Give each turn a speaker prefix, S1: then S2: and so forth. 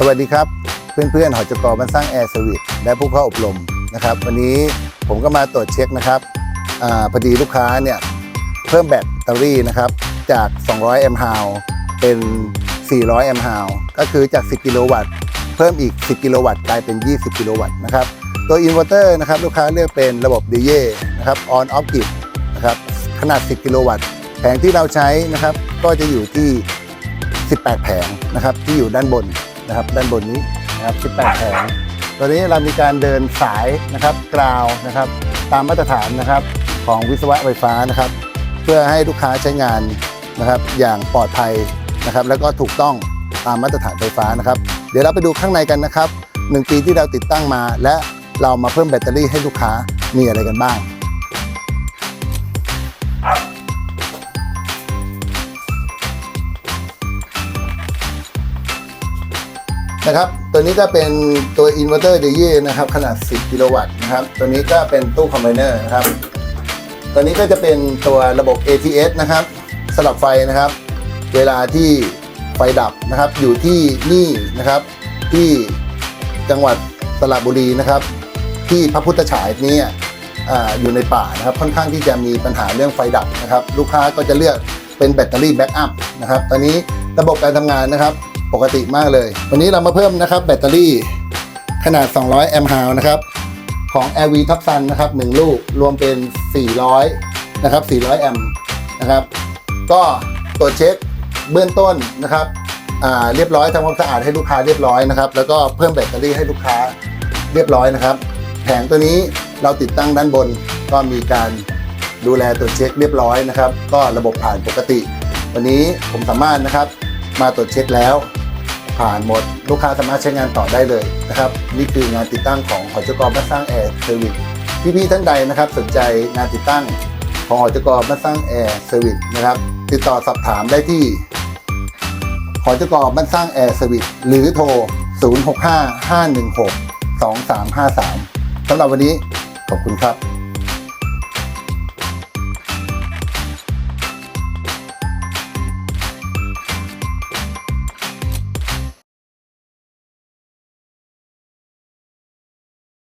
S1: สวัสดีครับ เพื่อนๆหอจกบ้านสร้างแอร์สวิตและผู้เข้าอบรมนะครับ วันนี้ผมก็มาตรวจเช็คนะครับอพอดีลูกค้าเนี่ยเพิ่มแบตเตอรี่นะครับจาก 200 แอมป์ฮาวเป็น 400 แอมป์ฮาวก็คือจาก 10 กิโลวัตต์ เพิ่มอีก 10 กิโลวัตต์กลายเป็น 20 กิโลวัตต์นะครับตัวอินเวอร์เตอร์นะครับลูกค้าเลือกเป็นระบบดีเย่นะครับออนออฟกิฟนะครับขนาด 10 กิโลวัตต์แผงที่เราใช้นะครับก็จะอยู่ที่ 18 แผงนะครับที่อยู่ด้านบน นะครับด้านบนนี้นะครับ 18 แผงตอนนี้เรามีการเดินสายนะครับกราวนะครับ ตามมาตรฐานนะครับของวิศวะไฟฟ้านะครับ เพื่อให้ลูกค้าใช้งานนะครับ อย่างปลอดภัยนะครับ แล้วก็ถูกต้องตามมาตรฐานไฟฟ้านะครับ เดี๋ยวเราไปดูข้างในกันนะครับหนึ่งปีที่เราติดตั้งมา และเรามาเพิ่มแบตเตอรี่ให้ลูกค้ามีอะไรกันบ้าง นะครับ ตัวนี้ก็เป็นตัวอินเวอร์เตอร์เดย์นะครับ ขนาด 10 กิโลวัตต์นะครับ ตัวนี้ก็เป็นตู้คอมไบเนอร์นะครับ ตัวนี้ก็จะเป็นตัวระบบ ATS นะครับสลับไฟนะครับ เวลาที่ไฟดับนะครับ อยู่ที่นี่นะครับ ที่จังหวัดสระบุรีนะครับ ที่พระพุทธฉายนี้อ่อยู่ในป่านะครับค่อนข้างที่จะมีปัญหาเรื่องไฟดับนะครับ ลูกค้าก็จะเลือกเป็นแบตเตอรี่แบ็กอัพนะครับ ตอนนี้ระบบการทำงานนะครับ ปกติมากเลย วันนี้เรามาเพิ่มนะครับแบตเตอรี่ขนาด 200 แอมป์ฮาวนะครับ ของ LV Top Sun นะครับ 1 ลูกรวมเป็น 400 นะครับ 400 แอมป์นะครับ ก็ตรวจเช็คเบื้องต้นนะครับเรียบร้อยทำความสะอาดให้ลูกค้าเรียบร้อยนะครับ แล้วก็เพิ่มแบตเตอรี่ให้ลูกค้าเรียบร้อยนะครับ แผงตัวนี้เราติดตั้งด้านบนก็มีการดูแลตรวจเช็คเรียบร้อยนะครับ ก็ระบบผ่านปกติ วันนี้ผมสามารถนะครับ มาตรวจเช็คแล้ว ผ่านหมดลูกค้าสามารถใช้งานต่อได้เลยนะครับ นี่คืองานติดตั้งของหอจกบ้านสร้างแอร์เซอร์วิสพี่ๆท่านใดนะครับ สนใจงานติดตั้งของหอจกบ้านสร้างแอร์เซอร์วิสนะครับ ติดต่อสอบถามได้ที่หอจกบ้านสร้างแอร์เซอร์วิสหรือโทร 065 516 2353สำหรับวันนี้ขอบคุณครับ